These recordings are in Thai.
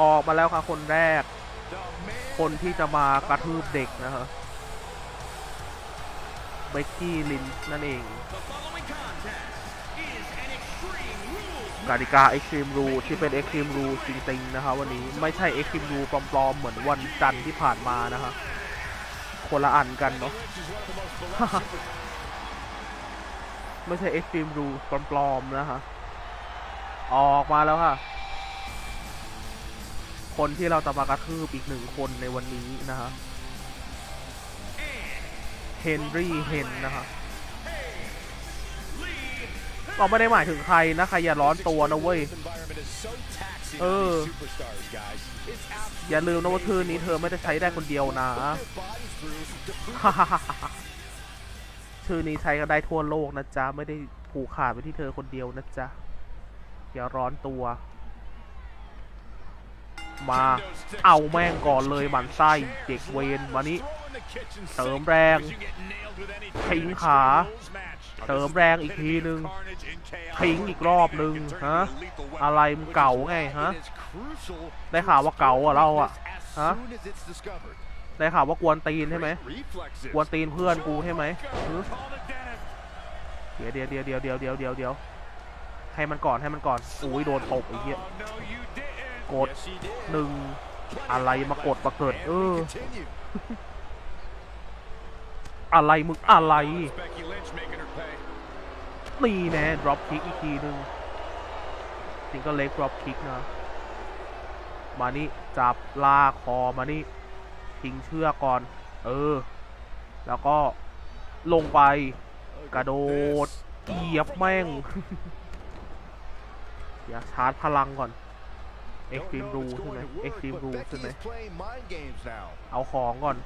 ออกมาแล้วค่ะคนแรก คนที่จะมากระทืบเด็กนะฮะเบกกี้ลินนั่นเองกติกา Extreme Rule ที่เป็น Extreme Rule จริงๆนะคะวันนี้ไม่ใช่ Extreme Rule ปลอมๆเหมือนวันจันทร์ที่ผ่านมานะคะคนละอันกันเนาะไม่ใช่ Extreme Rule ปลอมๆนะคะออกมาแล้วค่ะ คนที่เราจะมากระทืบอีกหนึ่งคนในวันนี้นะฮะเฮนรี่เฮนนะคะเราไม่ได้หมายถึงใครนะใครอย่าร้อนตัวนะเว้ย เออ อย่าลืมนะว่าชื่อนี้เธอไม่ได้ใช้ได้คนเดียวนะชื่อนี้ใช้กันได้ทั่วโลกนะจ๊ะ ไม่ได้ผูกขาดไปที่เธอคนเดียวนะจ๊ะ อย่าร้อนตัว มาเอาแม่งก่อนเลยบันไส้เด็กเวนวันนี้เสริมแรงทิ้งขาเสริมแรงอีกทีนึงทิ้งอีกรอบนึงฮะอะไรมึงเก่าไงฮะได้ข่าวว่าเก่าอะเราอะฮะได้ข่าวว่ากวนตีนใช่ไหมกวนตีนเพื่อนกูใช่ไหมเดี๋ยวเดี๋ยวเดี๋ยวเดี๋ยวเดี๋ยวเดี๋ยวเดี๋ยวให้มันก่อนให้มันก่อนอุ้ยโดนตบไอ้เหี้ย กดหนึ่งอะไรมากดมาเกิด เออ อะไรมึงอะไร นี่แน่ drop kick อีกทีหนึ่งซิงเกิลเล็ก drop kick นะ มานี่ จับลากคอมานี่ทิ้งเชือกก่อน เออ แล้วก็ลงไป กระโดดเหยียบแม่งเดี๋ยวชาร์จพลังก่อน Extreme Rule ใช่ไหม Extreme Rule ใช่ไหมเอาของก่อน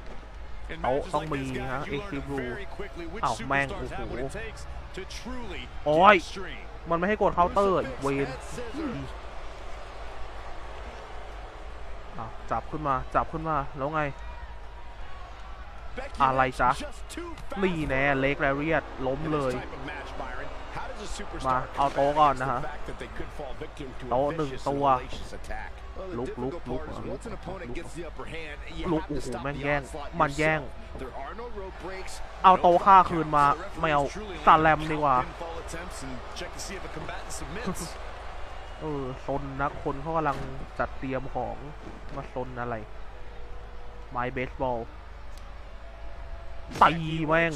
โต๊ะต้องมีฮะ Extreme Rule อ้าวแม่งโอ้โหโอ้ยมันไม่ให้กดเคาน์เตอร์อีกเวนอะจับขึ้นมาจับขึ้นมาแล้วไง อะไรจ๊ะนี่แน่เล็กแรเรียดล้มเลย มาเอาโต๊ะก่อนนะฮะโต๊ะหนึ่งตัวลุกลุกลุกลุกลุกลุกโอ้โหแม่งแย่งมันแย่ง เอาโต๊ะค่าคืนมาไม่เอาซาแลมดีกว่าเออซนนะคนเขากำลังจัดเตรียมของมาซนอะไรไม้เบสบอลตีแม่ง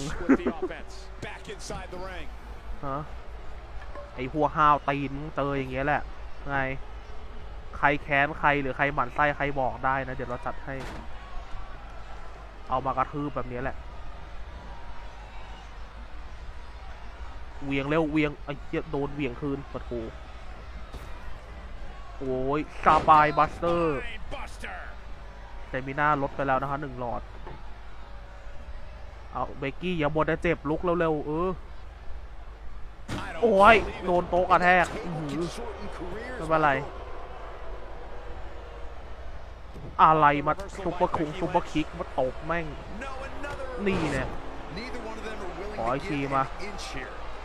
ฮะ ไอพวห้าวตีนเจออย่างเงี้ยแหละ ไง ใครแค้นใครหรือใครหมั่นไส้ใครบอกได้นะ เดี๋ยวเราจัดให้ เอามากระทืบแบบนี้แหละ เวียงเร็วเวียงไอ้เหี้ยโดนเวียงคืนปะทูโอ้ยซาบายบัสเตอร์แต่มีหน้าลดไปแล้วนะคะหนึ่งหลอด เอาเบกกี้อย่าบนะเจ็บลุกเร็วๆเออ โอ้ย โดนโต๊ะกระแทกไม่เป็นไร อะไรมาซุปเปอร์คุงซุปเปอร์คิกมาตบแม่ง นี่เนี่ยขออีกทีมา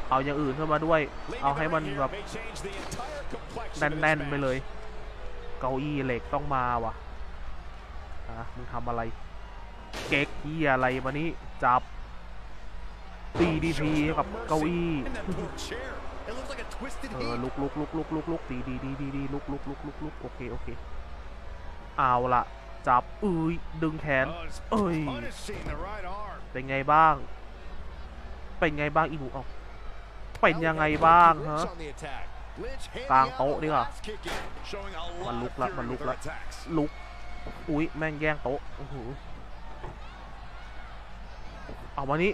เอาอย่างอื่นเข้ามาด้วย เอาให้มันแบบแน่นๆไปเลย เก้าอี้เหล็กต้องมาว่ะอะมึงทำอะไร เก๊กเียอะไรมานี่จับ DDP กับเก้าอี้เออลุกลุกลุกลุกลุกลุกดีดีดีดีดีลุกลุกลุกลุกลุกโอเคโอเคเอาละจับเอ้ยดึงแขนเอ้ยเป็นไงบ้าง เป็นไงบ้างอีหนูเอาเป็นยังไงบ้างฮะกลางโต๊ะดีกว่ามันลุกละมันลุกละลุกอุ้ยแม่งแย่งโต๊ะโอ้โหเอามานี่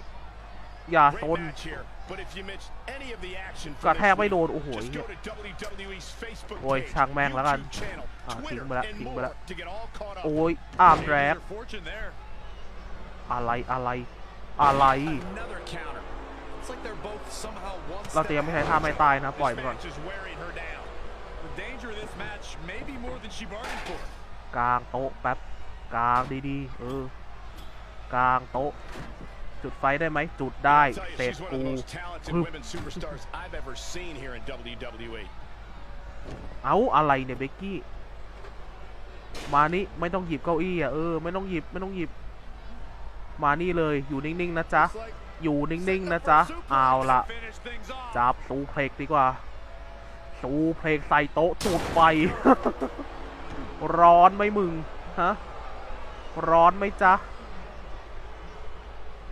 อย่าซนกระแทกไม่โดน โอ้โหเหี้ยโอ้ยช่างแม่งแล้วกันอ่าทิ้งไปละทิ้งไปละโอ้ยอาร์มแรกอะไรอะไร อะไรเราจะยังไม่ใช้ท่าไม่ตายนะ ปล่อยไปก่อนกลางโต๊ะแป๊บกลางดีๆ เออกลางโต๊ะ จุดไฟได้ไหมจุดได้เสร็จกูเอาอะไรเนี่ยเบกกี้มานี่ไม่ต้องหยิบเก้าอี้อะเออไม่ต้องหยิบไม่ต้องหยิบ มานี่เลยอยู่นิ่งๆนะจ๊ะอยู่นิ่งๆนะจ๊ะเอาละจับตูเพลกดีกว่าตูเพลกใส่โต๊ะจุดไฟร้อนไหมมึงฮะร้อนไหมจ๊ะ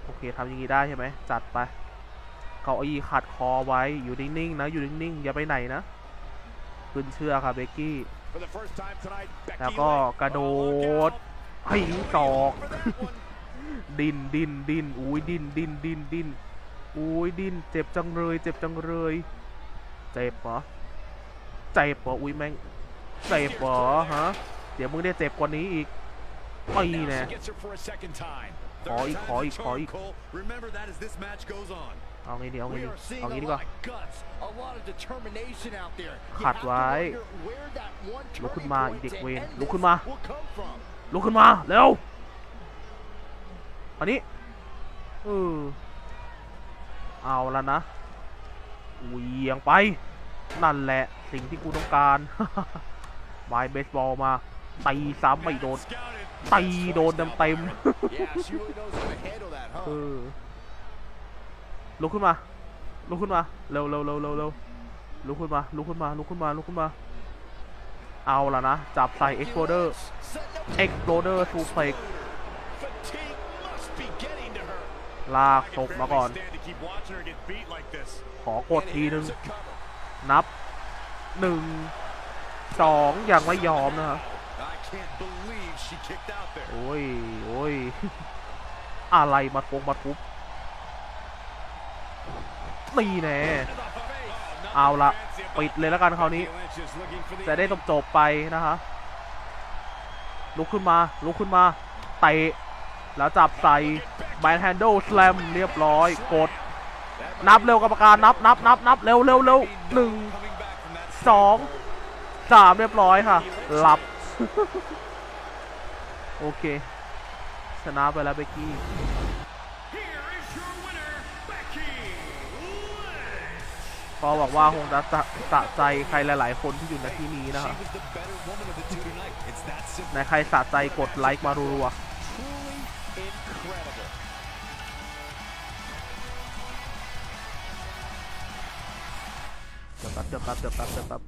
โอเคทำอย่างนี้ได้ใช่ไหมจัดไปเก้าอี้ขัดคอไว้อยู่นิ่งๆนะอยู่นิ่งๆอย่าไปไหนนะขึ้นเชือกค่ะเบกกี้แล้วก็กระโดดหิงศอก ดินดินดินอุ้ยดินดินดินดินอุ้ยดินเจ็บจังเลยเจ็บจังเลยเจ็บเหรอเจ็บเหรออุ้ยแม่งเจ็บเหรอฮะเดี๋ยวมึงได้เจ็บกว่านี้อีกไม่แน่ ขออีกขออีกขออีก Remember that as this match goes on. เอางี้ดีเอา We งี้ดี are seeing เอา a งี้ดี lot กว่า of guts, a lot of determination out there. You ขัด have to ไว้ wonder where that one ลุกขึ้น turning มา point อีเด็ก to เวร end ลุก this ขึ้นมา will come from. ลุกขึ้นมาเร็วอันนี้เออเอาแล้วนะเหวียงไป นั่นแหละสิ่งที่กูต้องการไม้เบสบอลมาตีซ้ำไม่โดน ตีโดนเต็มเต็ม Yeah, she really knows how to handle that, ๆเอ huh? อลุกขึ้นมาลุกขึ้นมาเร็วเร็วเร็วเร็วเร็วลุกขึ้นมาลุกขึ้นมาลุกขึ้นมาลุกขึ้นมา เอาละนะ จับใส่ exploder Setting up exploder suplex fatigue must be getting to her. ลากตกมาก่อน ขอกด And ทีนึง here's a cover. นับหนึ่งสองอย่างไม่ยอมนะครับ I can't believe she kicked out there. โอ้ยโอ้ยอะไรมาทวงมาทุบนี่แน่เอาละปิดเลยแล้วกันคราวนี้ จะได้จบจบไปนะฮะลุกขึ้นมาลุกขึ้นมาเตะแล้วจับใส่แบนแฮนด์ l ส s ลมเรียบร้อยกด นับเร็วกรรมการนับนับนับนับเร็วเร็วเร็วหนึ่งสองสามเรียบร้อยค่ะหลับ โอเค ชนะไปแล้วเบกกี้ ก็หวังว่าคงจะสะใจใครหลาย ๆ คนที่อยู่ในที่นี้นะครับในใครสะใจกดไลค์มารัวๆเดี๋ยวแป๊บเดี๋ยวแป๊บเดี๋ยวแป๊บเดี๋ยวแป๊บ